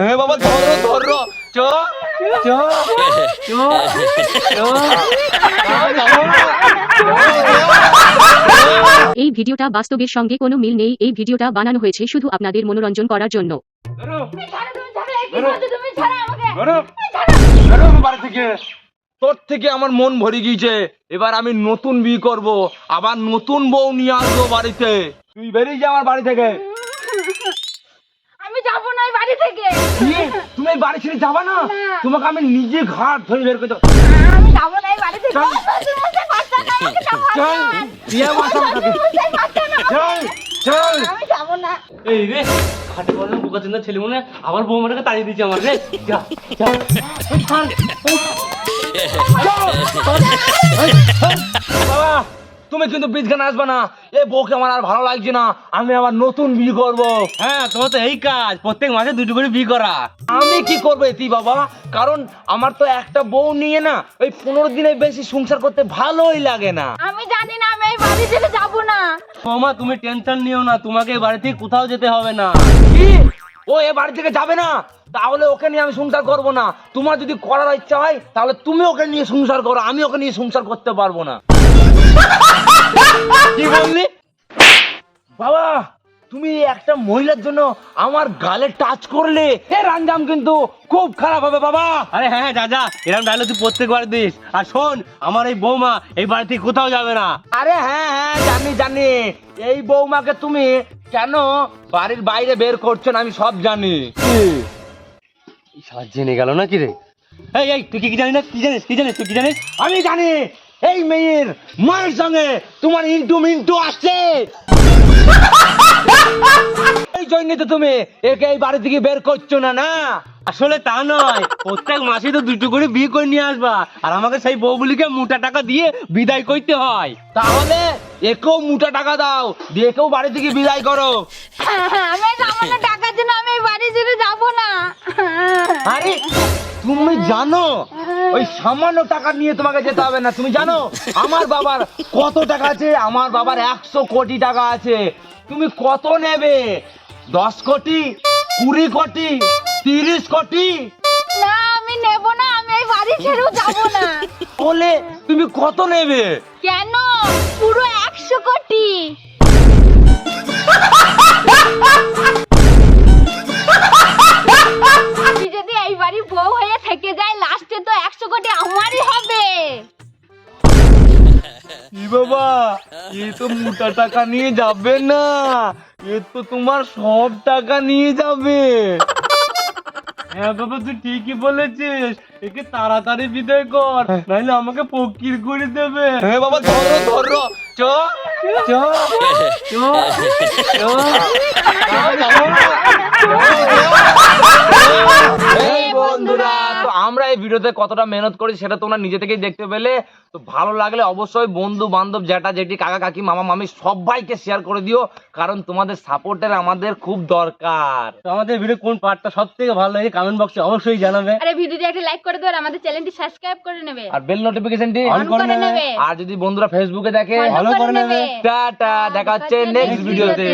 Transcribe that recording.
হ্যাঁ বাবা ধরো ধরো। চ চ চ এই ভিডিওটা বাস্তবের সঙ্গে কোনো মিল নেই। এই ভিডিওটা বানানো হয়েছে শুধু আপনাদের মনোরঞ্জন করার জন্য। ধরো। ছাড়ো তুমি ছাড়ো এই কি করছ তুমি ছাড়ো আমাকে ধরো। ধরো আমার বাড়ি থেকে। তোর থেকে আমার মন ভরে গিয়েছে। এবার আমি নতুন বিয়ে করব। আবার নতুন বউ নিয়ে আসব বাড়িতে। তুই বেরিয়ে যা আমার বাড়ি থেকে। এই বাড়ি ছেড়ে যাবা না তোমাকে আমি নিজে ঘাট ধরে বের করে দেবো আমি যাব না এই বাড়ি থেকে চল। তুমি আমাকে বাঁচাও না, আমাকে না চল বাঁচাও। দিয়ে বাসা আমাকে। তুমি বাঁচাও না, চল চল আমি যাব না এই রে খাটে বলে বোকা চিন্তা ছেলে মনে আবার বৌমাটাকে তাড়িয়ে দিচ্ছে আমার রে যা যা বাবা তুমি কিন্তু বীজখানে আসবে না। এ বউকে আমার আর ভালো লাগছে না। আমি আবার নতুন বিয়ে করব। হ্যাঁ তোমার তো এই কাজ। প্রত্যেক মাসে দুটো করে বিয়ে করা। আমি কি করব এটি বাবা? কারণ আমার তো একটা বউ নিয়ে না ওই পনেরো দিনের বেশি সংসার করতে ভালোই লাগে না। আমি জানি না আমি এই বাড়ি ছেড়ে যাব না। বৌমা তুমি টেনশন নিও না। তোমাকে এই বাড়ি থেকে কোথাও যেতে হবে না। কি? ও এ বাড়ি থেকে যাবে না? তাহলে ওকে নিয়ে আমি সংসার করব না। তোমার যদি করার ইচ্ছা হয় তাহলে তুমি ওকে নিয়ে সংসার করো। আমি ওকে নিয়ে সংসার করতে পারব না। কি বললি? বাবা তুমি একটা মহিলার জন্য আমার গালে টাচ করলে এ কিন্তু খুব খারাপ হবে বাবা। আরে হ্যাঁ হ্যাঁ এরকম ডায়লগ তুই প্রত্যেকবার দিস। আর শোন আমার এই বৌমা এই বাড়ি থেকে কোথাও যাবে না। আরে হ্যাঁ হ্যাঁ জানি জানি। এই বৌমাকে তুমি কেন বাড়ির বাইরে বের করছ আমি সব জানি। জেনে গেল না কি রে? এই এই তুই কি কি জানিস না? কি জানিস কি জানিস তুই কি জানিস? আমি জানি। এই মেয়ের মায়ের সঙ্গে তোমার ইন্টু মিন্টু আসছে। এই জন্য তো তুমি একে এই বাড়ি থেকে বের করছ না না? আসলে তা নয়। প্রত্যেক মাসে তো দুটো করে বিয়ে করে নিয়ে আসবা। আর আমাকে সেই বউগুলিকে মোটা টাকা দিয়ে বিদায় করতে হয়। তাহলে একেও মোটা টাকা দাও দিয়ে একেও বাড়ি থেকে বিদায় করো। আমি যাব না টাকার জন্য আমি বাড়ি ছেড়ে যাব না। আরে তুমি জানো ওই সামান্য টাকা নিয়ে তোমাকে যেতে হবে না তুমি জানো? আমার বাবার কত টাকা আছে? আমার বাবার একশো কোটি টাকা আছে। তুমি কত নেবে? দশ কোটি কুড়ি কোটি তিরিশ কোটি? না আমি নেব না আমি এই বাড়ি ছেড়েও যাব না। বলে তুমি কত নেবে? কেন? পুরো একশো কোটি। এ তো মোটা টাকা নিয়ে যাবে না। এ তো তোমার সব টাকা নিয়ে যাবে। হ্যাঁ বাবা তুই ঠিকই বলেছিস। একে তাড়াতাড়ি বিদায় কর নাহলে আমাকে ফকির করে দেবে। হ্যাঁ বাবা ধরো ধরো। চ চ চ চ। ভিডিওতে কতটা মেহনত করি সেটা তোমরা নিজে থেকেই দেখতে পেলে। তো ভালো লাগলে অবশ্যই বন্ধু বান্ধব জ্যাঠা জেঠি কাকা কাকি মামা মামি সবাইকে শেয়ার করে দিও কারণ তোমাদের সাপোর্টের আমাদের খুব দরকার। তো আমাদের ভিডিও কোন পার্টটা সব থেকে ভালো লাগে কমেন্ট বক্সে অবশ্যই জানাবে। আরে ভিডিওটি একটা লাইক করে দেবে আর আমাদের চ্যানেলটি সাবস্ক্রাইব করে নেবে। আর বেল নোটিফিকেশনটি On করে নেবে। আর যদি বন্ধুরা ফেসবুকে দেখে ভালো করে। নেবে। টাটা দেখা হচ্ছে নেক্সট ভিডিওতে